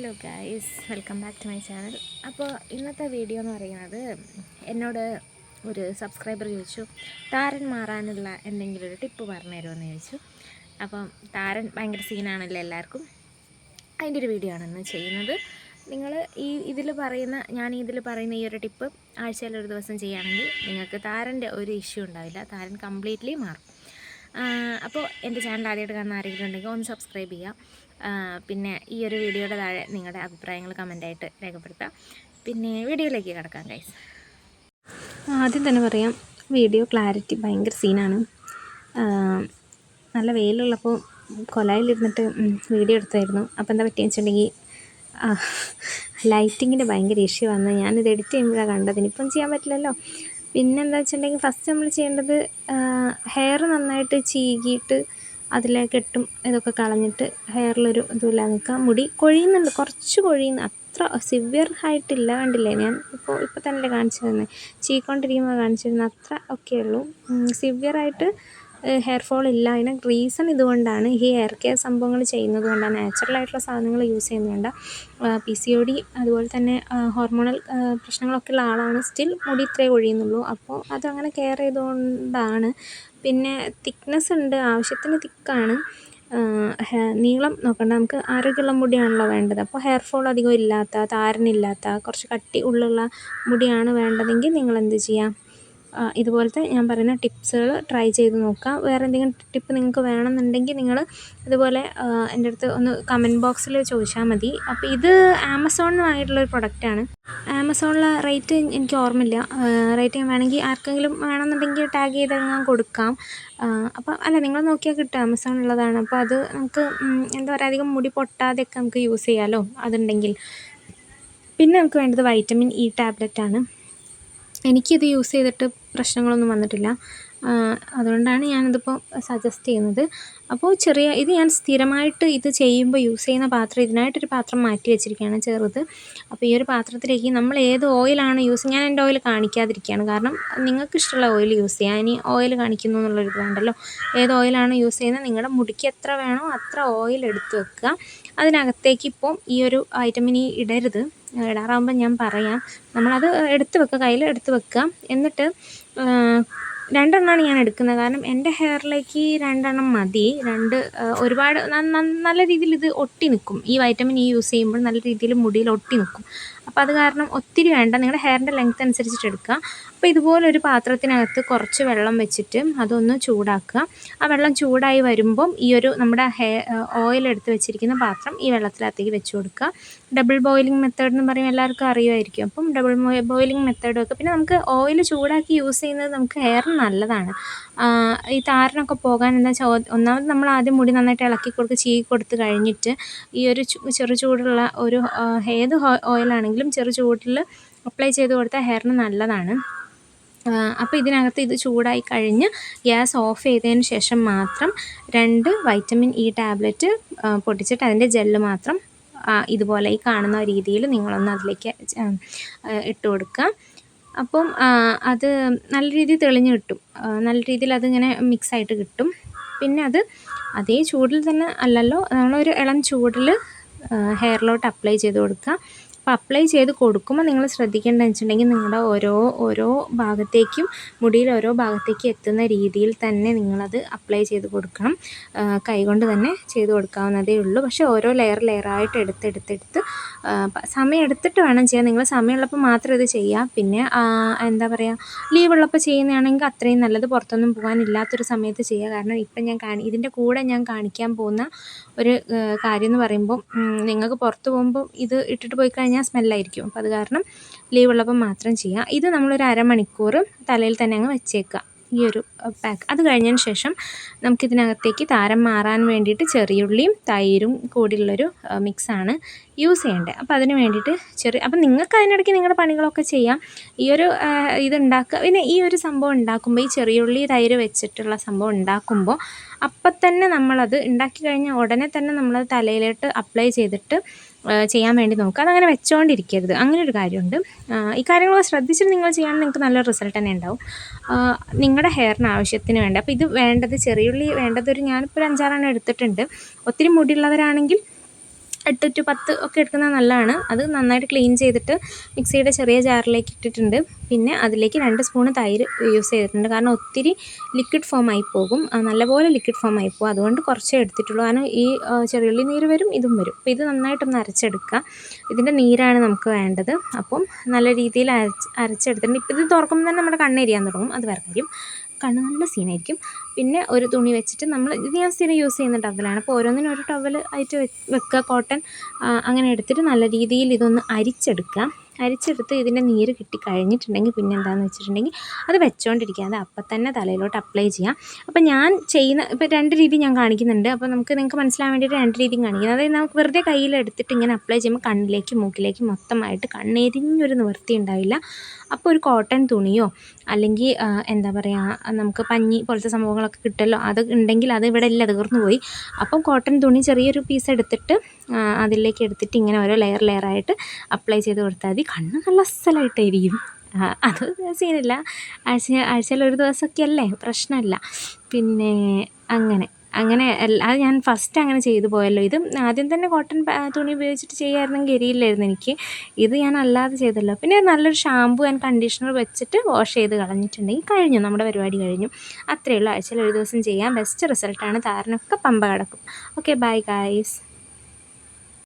Hello guys welcome back to my channel അപ്പോൾ ഇന്നത്തെ video എന്ന് പറയുന്നത് എന്നോട് ഒരു സബ്സ്ക്രൈബർ ചോദിച്ചു താരൻ മാറാനുള്ള എന്തെങ്കിലും ഒരു ടിപ്പ് പറഞ്ഞു തരുമെന്ന് ചോദിച്ചു. അപ്പം താരൻ ഭയങ്കര സീനാണല്ലോ എല്ലാവർക്കും. അതിന്റെ ഒരു വീഡിയോ ആണ് ഇന്ന് ചെയ്യുന്നത്. നിങ്ങൾ ഈ ഇതിൽ പറയുന്ന ഞാൻ ഇതിൽ പറയുന്ന ഈ ഒരു ടിപ്പ് ആഴ്ചയിൽ ഒരു ദിവസം ചെയ്യുകയാണെങ്കിൽ നിങ്ങൾക്ക് താരന്റെ ഒരു ഇഷ്യൂ ഉണ്ടാവില്ല. താരൻ കംപ്ലീറ്റ്ലി മാറും. അപ്പോൾ എന്റെ ചാനൽ ആദ്യമായിട്ട് കാണുന്ന ആരെങ്കിലും ഉണ്ടെങ്കിൽ ഒന്ന് സബ്സ്ക്രൈബ് ചെയ്യുക പിന്നെ ഈ ഒരു വീഡിയോയുടെ താഴെ നിങ്ങളുടെ അഭിപ്രായങ്ങൾ കമന്റായിട്ട് രേഖപ്പെടുത്താം. പിന്നെ വീഡിയോയിലേക്ക് കിടക്കാം ഗൈസ് ആദ്യം തന്നെ പറയാം വീഡിയോ ക്ലാരിറ്റി ഭയങ്കര സീനാണ് നല്ല വെയിലുള്ളപ്പോൾ കൊലായിലിരുന്നിട്ട് വീഡിയോ എടുത്തായിരുന്നു. അപ്പോൾ എന്താ പറ്റിയെന്ന് വെച്ചിട്ടുണ്ടെങ്കിൽ ലൈറ്റിങ്ങിന്റെ ഭയങ്കര ഇഷ്യൂ വന്ന് ഞാനിത് എഡിറ്റ് ചെയ്യുമ്പോഴാണ് കണ്ടത്. ഇനിയിപ്പം ചെയ്യാൻ പറ്റില്ലല്ലോ. പിന്നെന്താ വെച്ചിട്ടുണ്ടെങ്കിൽ ഫസ്റ്റ് നമ്മൾ ചെയ്യേണ്ടത് ഹെയർ നന്നായിട്ട് ചീകിയിട്ട് അതിലെ കെട്ടും ഇതൊക്കെ കളഞ്ഞിട്ട് ഹെയറിലൊരു ഇതുമില്ല നിൽക്കുക. മുടി കൊഴിയുന്നുണ്ട് കുറച്ച് കൊഴിയുന്നു. അത്ര സിവിയർ ആയിട്ടില്ല കണ്ടില്ലേ? ഞാൻ ഇപ്പോൾ ഇപ്പോൾ തന്നെ കാണിച്ചു തന്നെ ചീക്കൊണ്ടിരിക്കുമ്പോൾ കാണിച്ചിരുന്ന അത്ര ഒക്കെ ഉള്ളൂ. സിവിയറായിട്ട് ഹെയർ ഫോൾ ഇല്ല. അതിന് റീസൺ ഇതുകൊണ്ടാണ് ഈ ഹെയർ കെയർ സംഭവങ്ങൾ ചെയ്യുന്നത് കൊണ്ടാണ് നാച്ചുറൽ ആയിട്ടുള്ള സാധനങ്ങൾ യൂസ് ചെയ്യുന്നതുകൊണ്ട് പി സി ഒ ഡി അതുപോലെ തന്നെ ഹോർമോണൽ പ്രശ്നങ്ങളൊക്കെ ഉള്ള ആളാണ്. സ്റ്റിൽ മുടി ഇത്രേ ഒഴിയുന്നുള്ളൂ അപ്പോൾ അതങ്ങനെ കെയർ ചെയ്തുകൊണ്ടാണ്. പിന്നെ തിക്നെസ് ഉണ്ട്. ആവശ്യത്തിന് തിക്കാണ് നീളം നോക്കണ്ട. നമുക്ക് ആരോഗ്യമുള്ള മുടിയാണല്ലോ വേണ്ടത്. അപ്പോൾ ഹെയർ ഫോൾ അധികം ഇല്ലാത്ത താരനില്ലാത്ത കുറച്ച് കട്ടി ഉള്ളുള്ള മുടിയാണ് വേണ്ടതെങ്കിൽ നിങ്ങൾ എന്ത് ചെയ്യാം? ഇതുപോലത്തെ ഞാൻ പറയുന്ന ടിപ്സുകൾ ട്രൈ ചെയ്ത് നോക്കാം വേറെ എന്തെങ്കിലും ടിപ്പ് നിങ്ങൾക്ക് വേണമെന്നുണ്ടെങ്കിൽ നിങ്ങൾ ഇതുപോലെ എന്റെ അടുത്ത് ഒന്ന് കമന്റ് ബോക്സിൽ ചോദിച്ചാൽ മതി. അപ്പോൾ ഇത് ആമസോണിനായിട്ടുള്ളൊരു പ്രൊഡക്റ്റാണ് ആമസോണിലെ റേറ്റ് എനിക്ക് ഓർമ്മയില്ല. റേറ്റ് ഞാൻ വേണമെങ്കിൽ ആർക്കെങ്കിലും വേണമെന്നുണ്ടെങ്കിൽ ടാഗ് ചെയ്ത് ഞാൻ കൊടുക്കാം. അപ്പോൾ അല്ല നിങ്ങൾ നോക്കിയാൽ കിട്ടും. ആമസോണിലുള്ളതാണ് അപ്പോൾ അത് നമുക്ക് എന്താ പറയുക അധികം മുടി പൊട്ടാതെയൊക്കെ നമുക്ക് യൂസ് ചെയ്യാമല്ലോ അതുണ്ടെങ്കിൽ. പിന്നെ നമുക്ക് വേണ്ടത് വൈറ്റമിൻ ഇ ടാബ്ലറ്റ് ആണ്. എനിക്കിത് യൂസ് ചെയ്തിട്ട് പ്രശ്നങ്ങളൊന്നും വന്നിട്ടില്ല. അതുകൊണ്ടാണ് ഞാനിതിപ്പോൾ സജസ്റ്റ് ചെയ്യുന്നത്. അപ്പോൾ ചെറിയ ഇത് ഞാൻ സ്ഥിരമായിട്ട് ഇത് ചെയ്യുമ്പോൾ യൂസ് ചെയ്യുന്ന പാത്രം ഇതിനായിട്ടൊരു പാത്രം മാറ്റി വെച്ചിരിക്കുകയാണ് ചെറുത്. അപ്പോൾ ഈ ഒരു പാത്രത്തിലേക്ക് നമ്മൾ ഏത് ഓയിലാണ് യൂസ് ഞാൻ എന്റെ ഓയിൽ കാണിക്കാതിരിക്കുകയാണ്. കാരണം നിങ്ങൾക്ക് ഇഷ്ടമുള്ള ഓയിൽ യൂസ് ചെയ്യാം. ഇനി ഓയിൽ കാണിക്കുന്നു എന്നുള്ളൊരു ഇതുണ്ടല്ലോ. ഏത് ഓയിലാണ് യൂസ് ചെയ്യുന്നത്? നിങ്ങളുടെ മുടിക്ക് എത്ര വേണോ അത്ര ഓയിൽ എടുത്ത് വെക്കുക. അതിനകത്തേക്ക് ഇപ്പം ഈ ഒരു വൈറ്റമിൻ ഇ ഇടരുത്. ഇടാറാകുമ്പോൾ ഞാൻ പറയാം. നമ്മളത് എടുത്ത് വെക്കുക കയ്യിൽ എടുത്ത് വെക്കുക എന്നിട്ട് രണ്ടെണ്ണമാണ് ഞാൻ എടുക്കുന്നത്. കാരണം എന്റെ ഹെയറിലേക്ക് രണ്ടെണ്ണം മതി. രണ്ട് ഒരുപാട് നല്ല രീതിയിൽ ഇത് ഒട്ടി നിൽക്കും. ഈ വൈറ്റമിൻ ഇ യൂസ് ചെയ്യുമ്പോൾ നല്ല രീതിയിൽ മുടിയിൽ ഒട്ടി നിൽക്കും. അപ്പോൾ അത് കാരണം ഒത്തിരി വേണ്ട. നിങ്ങളുടെ ഹെയറിന്റെ ലെങ്ത് അനുസരിച്ചിട്ട് എടുക്കുക. അപ്പോൾ ഇതുപോലൊരു പാത്രത്തിനകത്ത് കുറച്ച് വെള്ളം വെച്ചിട്ട് അതൊന്ന് ചൂടാക്കുക. ആ വെള്ളം ചൂടായി വരുമ്പം ഈ ഒരു നമ്മുടെ ഹെയർ ഓയിൽ എടുത്ത് വെച്ചിരിക്കുന്ന പാത്രം ഈ വെള്ളത്തിനകത്തേക്ക് വെച്ച് കൊടുക്കുക. ഡബിൾ ബോയിലിംഗ് മെത്തേഡ് എന്ന് പറയും എല്ലാവർക്കും അറിയുമായിരിക്കും. അപ്പം ഡബിൾ ബോയിലിംഗ് മെത്തേഡ് ഒക്കെ. പിന്നെ നമുക്ക് ഓയിൽ ചൂടാക്കി യൂസ് ചെയ്യുന്നത് നമുക്ക് ഹെയറിന് നല്ലതാണ്. ഈ താരനൊക്കെ പോകാൻ എന്താ വെച്ചാൽ ഒന്നാമത് നമ്മൾ ആദ്യം മുടി നന്നായിട്ട് ഇളക്കി കൊടുത്ത് ചീകി കൊടുത്ത് കഴിഞ്ഞിട്ട് ഈ ഒരു ചെറു ചൂടുള്ള ഒരു ഏത് ഓയിലാണെങ്കിലും ചെറു ചൂടിൽ അപ്ലൈ ചെയ്ത് കൊടുത്താൽ ഹെയറിന് നല്ലതാണ്. അപ്പോൾ ഇതിനകത്ത് ഇത് ചൂടായി കഴിഞ്ഞ് ഗ്യാസ് ഓഫ് ചെയ്തതിന് ശേഷം മാത്രം രണ്ട് വൈറ്റമിൻ ഇ ടാബ്ലറ്റ് പൊട്ടിച്ചിട്ട് അതിന്റെ ജെല്ല് മാത്രം ഇതുപോലെ ഈ കാണുന്ന രീതിയിൽ നിങ്ങളൊന്ന് അതിലേക്ക് ഇട്ട് കൊടുക്കുക. അപ്പം അത് നല്ല രീതിയിൽ തെളിഞ്ഞ് കിട്ടും. നല്ല രീതിയിൽ അതിങ്ങനെ മിക്സായിട്ട് കിട്ടും. പിന്നെ അത് അതേ ചൂടിൽ തന്നെ അല്ലല്ലോ നമ്മളൊരു ഇളം ചൂടിൽ ഹെയറിലോട്ട് അപ്ലൈ ചെയ്ത് കൊടുക്കുക. അപ്പോൾ അപ്ലൈ ചെയ്ത് കൊടുക്കുമ്പോൾ നിങ്ങൾ ശ്രദ്ധിക്കേണ്ടതെന്ന് വെച്ചിട്ടുണ്ടെങ്കിൽ നിങ്ങളുടെ ഓരോ ഓരോ ഭാഗത്തേക്കും മുടിയിൽ ഓരോ ഭാഗത്തേക്കും എത്തുന്ന രീതിയിൽ തന്നെ നിങ്ങളത് അപ്ലൈ ചെയ്ത് കൊടുക്കണം. കൈകൊണ്ട് തന്നെ ചെയ്ത് കൊടുക്കാവുന്നതേ ഉള്ളൂ. പക്ഷേ ഓരോ ലെയർ ലെയറായിട്ട് എടുത്തെടുത്തെടുത്ത് സമയം എടുത്തിട്ട് വേണം ചെയ്യാൻ. നിങ്ങൾ സമയമുള്ളപ്പോൾ മാത്രം ഇത് ചെയ്യുക പിന്നെ എന്താ പറയുക ലീവ് ഉള്ളപ്പോൾ ചെയ്യുന്നതാണെങ്കിൽ അത്രയും നല്ലത് പുറത്തൊന്നും പോകാനില്ലാത്തൊരു സമയത്ത് ചെയ്യുക. കാരണം ഇപ്പം ഞാൻ കാണി ഇതിന്റെ കൂടെ ഞാൻ കാണിക്കാൻ പോകുന്ന ഒരു കാര്യം എന്ന് പറയുമ്പോൾ നിങ്ങൾക്ക് പുറത്ത് പോകുമ്പോൾ ഇത് ഇട്ടിട്ട് പോയി കഴിഞ്ഞാൽ സ്മെല്ലായിരിക്കും. അപ്പോൾ അത് കാരണം ലീവ് ഉള്ളപ്പോൾ മാത്രം ചെയ്യുക ഇത് നമ്മളൊരു അരമണിക്കൂർ തലയിൽ തന്നെ അങ്ങ് വെച്ചേക്കുക. ഈ ഒരു പാക്ക്. അത് കഴിഞ്ഞതിന് ശേഷം നമുക്കിതിനകത്തേക്ക് താരം മാറാൻ വേണ്ടിയിട്ട് ചെറിയുള്ളിയും തൈരും കൂടിയുള്ളൊരു മിക്സാണ് യൂസ് ചെയ്യേണ്ടത്. അപ്പോൾ അതിന് വേണ്ടിയിട്ട് ചെറിയ അപ്പം നിങ്ങൾക്ക് അതിനിടയ്ക്ക് നിങ്ങളുടെ പണികളൊക്കെ ചെയ്യാം. ഈ ഒരു ഇതുണ്ടാക്കുക. പിന്നെ ഈ ഒരു സംഭവം ഉണ്ടാക്കുമ്പോൾ ഈ ചെറിയുള്ളി തൈര് വെച്ചിട്ടുള്ള സംഭവം ഉണ്ടാക്കുമ്പോൾ അപ്പം തന്നെ നമ്മളത് ഉണ്ടാക്കി കഴിഞ്ഞാൽ ഉടനെ തന്നെ നമ്മളത് തലയിലോട്ട് അപ്ലൈ ചെയ്തിട്ട് ചെയ്യാൻ വേണ്ടി നോക്കുക. അതങ്ങനെ വെച്ചുകൊണ്ടിരിക്കരുത് ഒരു കാര്യമുണ്ട്. ഈ കാര്യങ്ങളൊക്കെ ശ്രദ്ധിച്ചിട്ട് നിങ്ങൾ ചെയ്യാൻ നിങ്ങൾക്ക് നല്ല റിസൾട്ട് തന്നെ ഉണ്ടാവും. നിങ്ങളുടെ ഹെയറിന് ആവശ്യത്തിന് വേണ്ട. അപ്പോൾ ഇത് വേണ്ടത് ചെറിയുള്ളി വേണ്ടതൊരു ഞാനിപ്പോൾ ഒരു അഞ്ചാറെണ്ണം എടുത്തിട്ടുണ്ട്. ഒത്തിരി മുടിയുള്ളവരാണെങ്കിൽ എട്ട് ടു പത്ത് ഒക്കെ എടുക്കുന്നത് നല്ലതാണ്. അത് നന്നായിട്ട് ക്ലീൻ ചെയ്തിട്ട് മിക്സിയുടെ ചെറിയ ജാറിലേക്ക് ഇട്ടിട്ടുണ്ട്. പിന്നെ അതിലേക്ക് രണ്ട് സ്പൂണ് തൈര് യൂസ് ചെയ്തിട്ടുണ്ട്. കാരണം ഒത്തിരി ലിക്വിഡ് ഫോം ആയി പോകും. നല്ലപോലെ ലിക്വിഡ് ഫോം ആയി പോകും. അതുകൊണ്ട് കുറച്ചേ എടുത്തിട്ടുള്ളൂ. കാരണം ഈ ചെറിയുള്ളി നീര് വരും ഇതും വരും. അപ്പോൾ ഇത് നന്നായിട്ടൊന്ന് അരച്ചെടുക്കുക. ഇതിന്റെ നീരാണ് നമുക്ക് വേണ്ടത്. അപ്പം നല്ല രീതിയിൽ അരച്ച് അരച്ചെടുത്തിട്ടുണ്ട്. ഇപ്പം ഇത് തുറക്കുമ്പോൾ തന്നെ നമ്മുടെ കണ്ണെരിയാൻ തുടങ്ങും. അത് വേറെ കാര്യം. കണ്ണ് നല്ല സീനായിരിക്കും. പിന്നെ ഒരു തുണി വെച്ചിട്ട് നമ്മൾ ഇത് ഞാൻ സ്ഥിരം യൂസ് ചെയ്യുന്ന ടവലാണ് അപ്പോൾ ഓരോന്നിനും ഒരു ടവൽ ആയിട്ട് വെക്കുക. കോട്ടൺ അങ്ങനെ എടുത്തിട്ട് നല്ല രീതിയിൽ ഇതൊന്ന് അരിച്ചെടുക്കുക. അരിച്ചെടുത്ത് ഇതിന്റെ നീര് കിട്ടി കഴിഞ്ഞിട്ടുണ്ടെങ്കിൽ പിന്നെ എന്താണെന്ന് വെച്ചിട്ടുണ്ടെങ്കിൽ അത് വെച്ചോണ്ടിരിക്കാതെ അപ്പം തന്നെ തലയിലോട്ട് അപ്ലൈ ചെയ്യാം. അപ്പം ഞാൻ ചെയ്യുന്ന ഇപ്പം രണ്ട് രീതി ഞാൻ കാണിക്കുന്നുണ്ട്. അപ്പോൾ നമുക്ക് നിങ്ങൾക്ക് മനസ്സിലാൻ വേണ്ടിയിട്ട് രണ്ട് രീതിയും കാണിക്കുന്നത് അതായത് നമുക്ക് വെറുതെ കയ്യിലെടുത്തിട്ട് ഇങ്ങനെ അപ്ലൈ ചെയ്യുമ്പോൾ കണ്ണിലേക്ക് മൂക്കിലേക്ക് മൊത്തമായിട്ട് കണ്ണെരിഞ്ഞൊരു നിവൃത്തി ഉണ്ടാവില്ല. അപ്പോൾ ഒരു കോട്ടൺ തുണിയോ അല്ലെങ്കിൽ എന്താ പറയുക നമുക്ക് പഞ്ഞി പോലത്തെ സംഭവങ്ങളൊക്കെ കിട്ടുമല്ലോ അത് ഉണ്ടെങ്കിൽ അത് ഇവിടെ ഇല്ല തീർന്നു പോയി. അപ്പം കോട്ടൺ തുണി ചെറിയൊരു പീസ് എടുത്തിട്ട് അതിലേക്ക് എടുത്തിട്ട് ഇങ്ങനെ ഓരോ ലെയർ ലെയറായിട്ട് അപ്ലൈ ചെയ്ത് കൊടുത്താൽ മതി. കണ്ണ് നല്ല അസലായിട്ടായിരിക്കും. അത് സീനില്ല ആഴ്ച ആഴ്ചയിൽ ഒരു ദിവസമൊക്കെ അല്ലേ? പ്രശ്നമില്ല. പിന്നെ അങ്ങനെ. അങ്ങനെ അത് ഞാൻ ഫസ്റ്റ് അങ്ങനെ ചെയ്തു പോയല്ലോ. ഇത് ആദ്യം തന്നെ കോട്ടൺ തുണി ഉപയോഗിച്ചിട്ട് ചെയ്യാമായിരുന്നെങ്കിൽ എരിയില്ലായിരുന്നു എനിക്ക്. ഇത് ഞാൻ അല്ലാതെ ചെയ്തല്ലോ. പിന്നെ നല്ലൊരു ഷാമ്പു ആൻഡ് കണ്ടീഷണർ വെച്ചിട്ട് വാഷ് ചെയ്ത് കളഞ്ഞിട്ടുണ്ടെങ്കിൽ കഴിഞ്ഞു. നമ്മുടെ പരിപാടി കഴിഞ്ഞു. അത്രയേ ഉള്ളൂ. ആഴ്ചയിൽ ഒരു ദിവസം ചെയ്യാം. ബെസ്റ്റ് റിസൾട്ടാണ് താരനൊക്കെ പമ്പ കിടക്കും. Okay bye guys